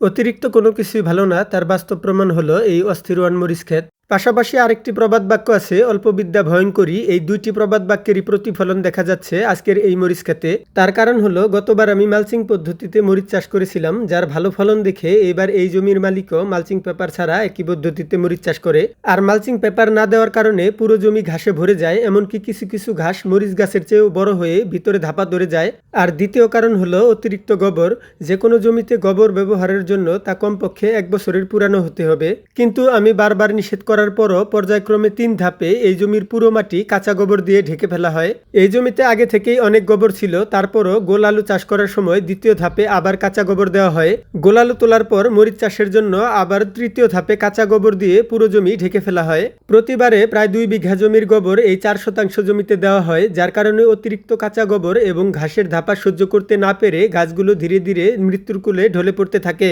অতিরিক্ত কোনো কিছুই ভালো না তার বাস্তব প্রমাণ হলো এই অস্থির ওয়ান মরিচ ক্ষেত। পাশাপাশি আরেকটি প্রবাদ বাক্য আছে, অল্প বিদ্যা ভয়ঙ্করী এই দুইটি প্রবাদ বাক্যেরই প্রতিফলন দেখা যাচ্ছে আজকের এই মরিচ খেতে। তার কারণ হলো, গতবার আমি মালচিং পদ্ধতিতে মরিচ চাষ করেছিলাম, যার ভালো ফলন দেখে এবার এই জমির মালিকও মালচিং পেপার ছাড়া একই পদ্ধতিতে মরিচ চাষ করে। আর মালচিং পেপার না দেওয়ার কারণে পুরো জমি ঘাসে ভরে যায়, এমনকি কিছু কিছু ঘাস মরিচ গাছের চেয়েও বড় হয়ে ভিতরে ধাপা ধরে যায়। আর দ্বিতীয় কারণ হলো, অতিরিক্ত গোবর। যে কোনো জমিতে গোবর ব্যবহারের জন্য তা কমপক্ষে এক বছরের পুরানো হতে হবে। কিন্তু আমি বারবার নিষেধ করার পরও পর্যায়ক্রমে তিন ধাপে এই জমির পুরো মাটি কাঁচা গোবর দিয়ে ঢেকে ফেলা হয়। এই জমিতে আগে থেকেই অনেক গোবর ছিল, তারপরও গোল আলু চাষ করার সময় দ্বিতীয় ধাপে আবার কাঁচা গোবর দেওয়া হয়। গোল আলু তোলার পর মরিচ চাষের জন্য আবার তৃতীয় ধাপে কাঁচা গোবর দিয়ে পুরো জমি ঢেকে ফেলা হয়। প্রতিবারে প্রায় দুই বিঘা জমির গোবর এই চার শতাংশ জমিতে দেওয়া হয়, যার কারণে অতিরিক্ত কাঁচা গোবর এবং ঘাসের ধাপা সহ্য করতে না পেরে গাছগুলো ধীরে ধীরে মৃত্যুর কোলে ঢলে পড়তে থাকে।